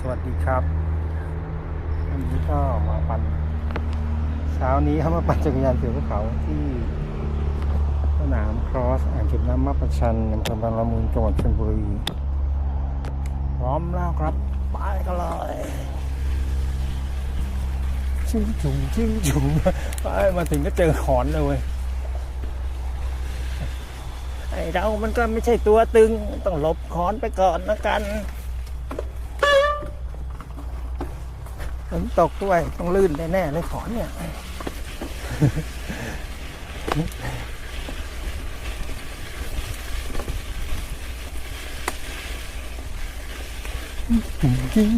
สวัสดีครับวันนี้ก็มาปั่นเช้านี้เขามาปั่นจักรยานเสือภูเขาที่สนามครอสอ่างเก็บน้ำมับประชันอำเภอบางละมุงจังหวัดชลบุรี พร้อมแล้วครับ ไปกันเลยชิงจุงชิงจุงไปมาถึงก็เจอขอนเลยเว้ยไอเรามันก็ไม่ใช่ตัวตึง ต้องหลบขอนไปก่อนนะกัน ฝนตกด้วยต้องลื่นแน่ๆเลยขอนเนี่ยจริง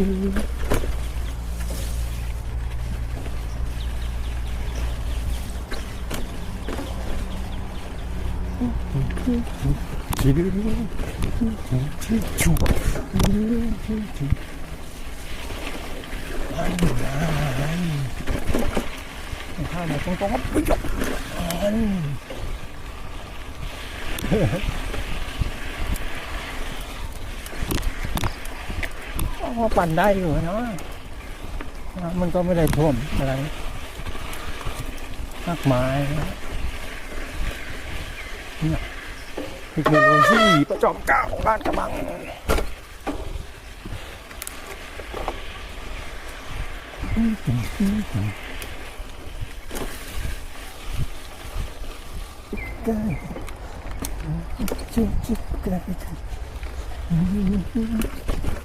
음. 하나 똥똥 엎으죠. อปั่นได้อยู่เนาะมันก็ไม่ได้ท่วมอะไรมากมายนะเนี่ยเทคโนโลยีประจอมเกล้าของร้านกระบัง Guy. Chip, chip, guy. ตุ๊กกตุ๊กแก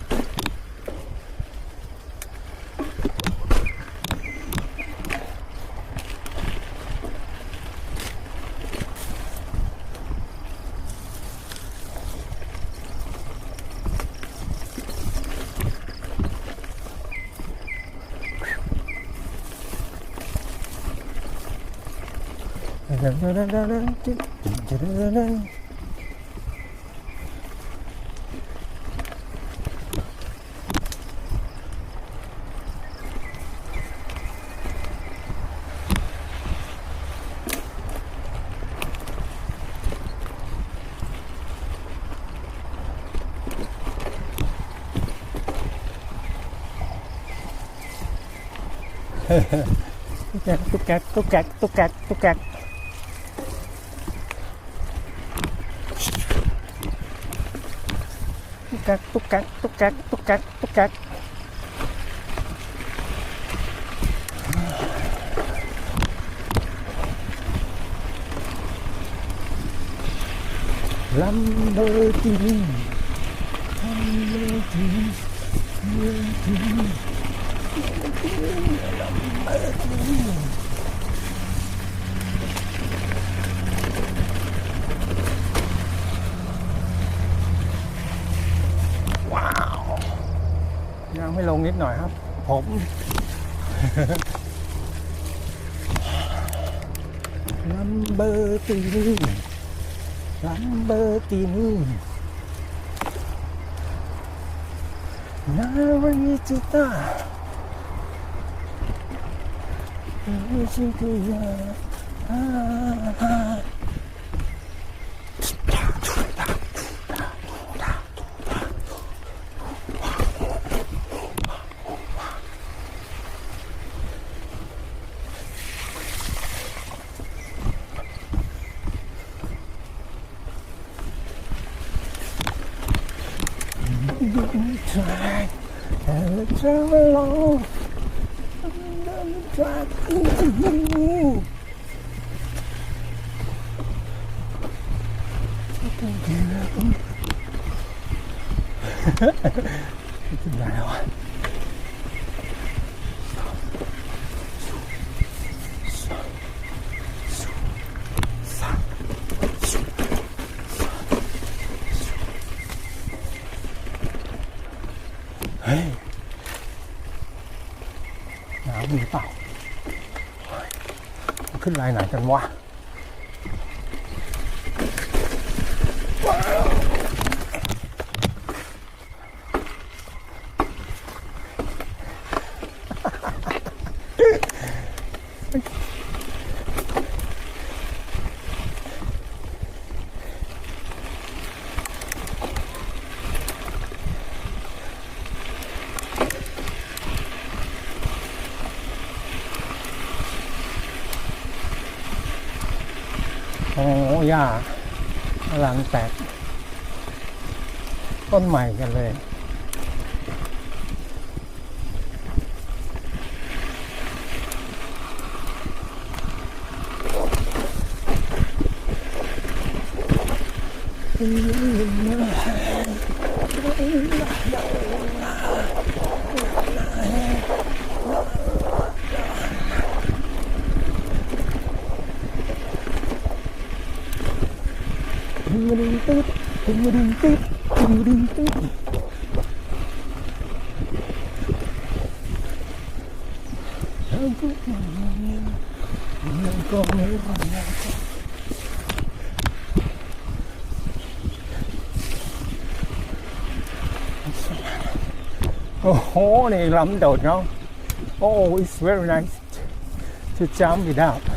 Tukak, tukak, tukak, tukak, tukak. cắt túc cắt túc cắt túc cắt túc cắt. Lamborghini Lamborghini Lamborghini Lamborghini ยังไม่ลงนิดหน่อยครับ ผม ลัมเบอร์ตีนี่ลัมเบอร์ตีนี่นาริจิตาวิชิตุยา track and the track along. And the track along. It's a 一直来啊！เฮ้ยหนาวมีเปล่าขึ้นลายไหนกันวะว้าว หญ้าหลังแตก ต้นใหม่กันเลยดึ đừng đừng tít đừng đừng tít đừng đừng tít Hãy subscribe cho kênh Ghiền Mì Gõ Để không bỏ lỡ những Oh, này lắm đầu nó. Oh, it's very nice to jump it up.